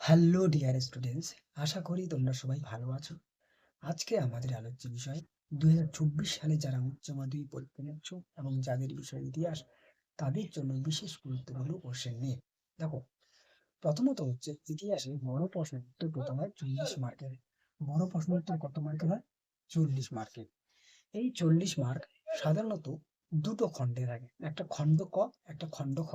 Hello dear students আশা করি তোমরা সবাই ভালো আছো। আজকে আমাদের আলোচ্য বিষয় দুই সালে যারা উচ্চ মাধ্যমিক পরীক্ষা নিচ্ছ এবং যাদের বিষয় ইতিহাস, তাদের জন্য বিশেষ গুরুত্বপূর্ণ কোশ্চেন নিয়ে। দেখো, প্রথমত হচ্ছে ইতিহাসে বড় প্রশ্ন উত্তর প্রথম হয় চল্লিশ মার্কের। বড় প্রশ্ন উত্তর কত মার্কের হয়? চল্লিশ মার্কের। এই চল্লিশ মার্ক সাধারণত দুটো খণ্ডে থাকে। একটা খণ্ড ক, একটা খণ্ড খ।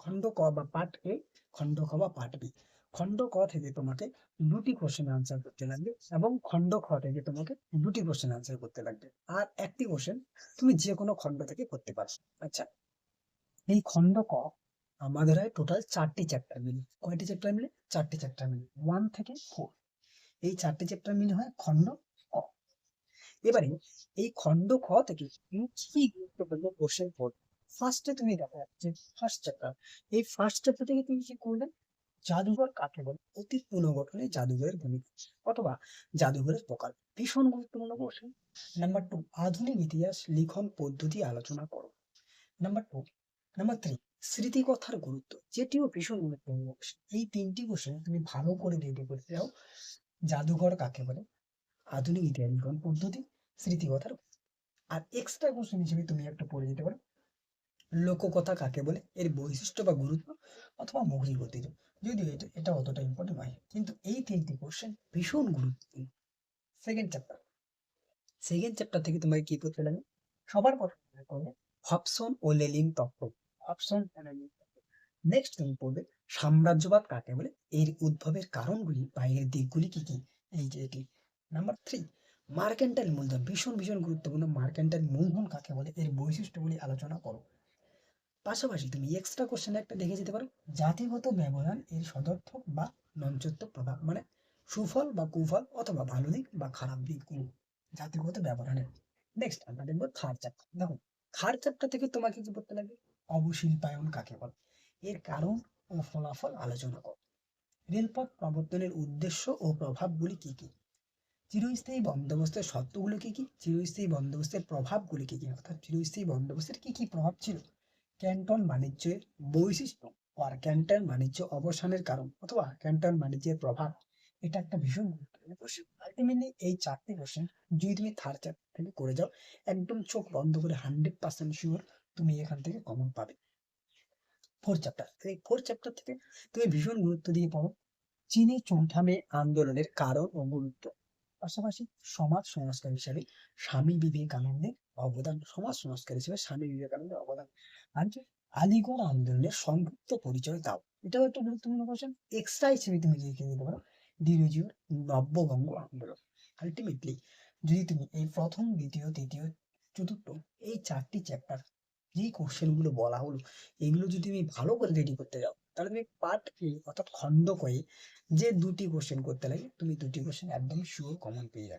খণ্ড ক বা পার্ট এ খণ্ড খ বা পার্ট বি খণ্ড ক থেকে তোমাকে দুটি কোশ্চেন আনসার করতে লাগবে এবং খণ্ড খ থেকে তোমাকে দুটি কোশ্চেন আনসার করতে লাগবে। আর একটি কোশ্চেন তুমি যে কোনো খণ্ড থেকে করতে পারো। আচ্ছা এই খণ্ড ক আমাদের হয় টোটাল চারটি চ্যাপ্টার মিলে। কয়টি চ্যাপ্টার মিলে? চারটি চ্যাপ্টার মিলে। ওয়ান থেকে ফোর এই চারটি চ্যাপ্টার মিলে হয় খণ্ড ক। এবারে এই খণ্ড খ থেকে তুমি কি গুরুত্বপূর্ণ কোশ্চেন পড়বে ফার্স্টে তুমি দেখা যাচ্ছে ফার্স্ট চ্যাপ্টার এই ফার্স্ট চ্যাপ্টার থেকে তুমি কি করলে? জাদুঘর কাকে বলে অতীত পুনর্গঠনে জাদুঘরের ভূমিকা অথবা জাদুঘরের প্রকার ভীষণ গুরুত্বপূর্ণ কোশ্চেন নাম্বার টু আধুনিক ইতিহাস, লিখন পদ্ধতি আলোচনা করো। নাম্বার টু নাম্বার থ্রি স্মৃতিকথার গুরুত্ব, যেটিও ভীষণ গুরুত্বপূর্ণ কোশ্চেন এই তিনটি কোশ্চেন তুমি ভালো করে রেডি করতে যাও জাদুঘর কাকে বলে? আধুনিক ইতিহাস, লিখন পদ্ধতি, স্মৃতিকথার। আর এক্সট্রা কোশ্চেন হিসেবে তুমি একটা পড়ে যেতে পারো। লোককথা কাকে বলে? এর বৈশিষ্ট্য বা গুরুত্ব অথবা মৌখিক ঐতিহ্য যদিও এটা এটা অতটা ইম্পর্টেন্ট নয়। কিন্তু এই তিনটি কোশ্চেন ভীষণ গুরুত্বপূর্ণ। সেকেন্ড চ্যাপ্টার সেকেন্ড চ্যাপ্টার থেকে তোমাকে কি করতে লাগে সবার প্রথমে করবে হবসন ও লেলিন তত্ত্ব। তত্ত্ব। নেক্সট তুমি পড়বে সাম্রাজ্যবাদ কাকে বলে? এর উদ্ভবের কারণগুলি বা এর দিকগুলি কি কি? এই যে এটি। নাম্বার থ্রি মার্কেন্টাইল মূলধন। ভীষণ ভীষণ গুরুত্বপূর্ণ মার্কেন্টাইল মূলধন কাকে বলে? এর বৈশিষ্ট্যগুলি আলোচনা করো। পাশাপাশি তুমি এক্সট্রা কোশ্চেন একটা দেখে যেতে পারো। জাতিগত ব্যবধান এর সদর্থক বা নঞ্চত্ব প্রভাব মানে সুফল বা কুফল অথবা ভালো দিক বা খারাপ দিক কোন জাতিগত ব্যবধানের। নেক্সট আমরা দেখব থার্ড চ্যাপ্টার দেখো থার্ড চ্যাপ্টার থেকে তোমাকে কি করতে লাগবে অবশিল্পায়ন কাকে বলে? এর কারণ ও ফলাফল আলোচনা করো। রেলপথ প্রবর্তনের উদ্দেশ্য ও প্রভাবগুলি কি কি? চিরস্থায়ী বন্দোবস্তের শর্তগুলো কি কি? চিরস্থায়ী বন্দোবস্তের প্রভাবগুলি কি কি? অর্থাৎ চিরস্থায়ী বন্দোবস্তের কি কি প্রভাব ছিল? ক্যান্টন বাণিজ্যের বৈশিষ্ট্য আর ক্যান্টন বাণিজ্য অবসানের কারণ অথবা ক্যান্টন বাণিজ্যের প্রভাব। এটা একটা ভীষণ আলটিমেটলি এই চারটি কোশ্চেন যদি তুমি থার্ড চ্যাপ্টার থেকে করে যাও, একদম চোখ বন্ধ করে হান্ড্রেড পার্সেন্ট শিওর তুমি এখান থেকে কমন পাবে। ফোর্থ চ্যাপ্টার এই ফোর্থ চ্যাপ্টার থেকে তুমি ভীষণ গুরুত্ব দিয়ে পড়ো। চীনে চৌঠামে আন্দোলনের কারণ ও গুরুত্ব। পাশাপাশি সমাজ সংস্কার হিসাবে স্বামী বিবেকানন্দের অবদান, সমাজ সংস্কার হিসেবে স্বামী বিবেকানন্দের অবদান আর কি আলিগড় আন্দোলনের সংক্ষিপ্ত পরিচয় দাও। এটাও একটা গুরুত্বপূর্ণ কোশ্চেন এক্সট্রা হিসেবে তুমি লিখে দিতে পারো ডিরোজিওর নব্যবঙ্গ আন্দোলন। আলটিমেটলি যদি তুমি এই প্রথম, দ্বিতীয়, তৃতীয়, চতুর্থ এই চারটি চ্যাপ্টার যেই কোশ্চেনগুলো বলা হলো, এগুলো যদি তুমি ভালো করে রেডি করতে যাও তাহলে তুমি পার্ট এ অর্থাৎ খন্ড কয়ে যে দুটি কোশ্চেন করতে লাগে, তুমি দুটি কোশ্চেন একদম শিওর কমন পেয়ে যাবে।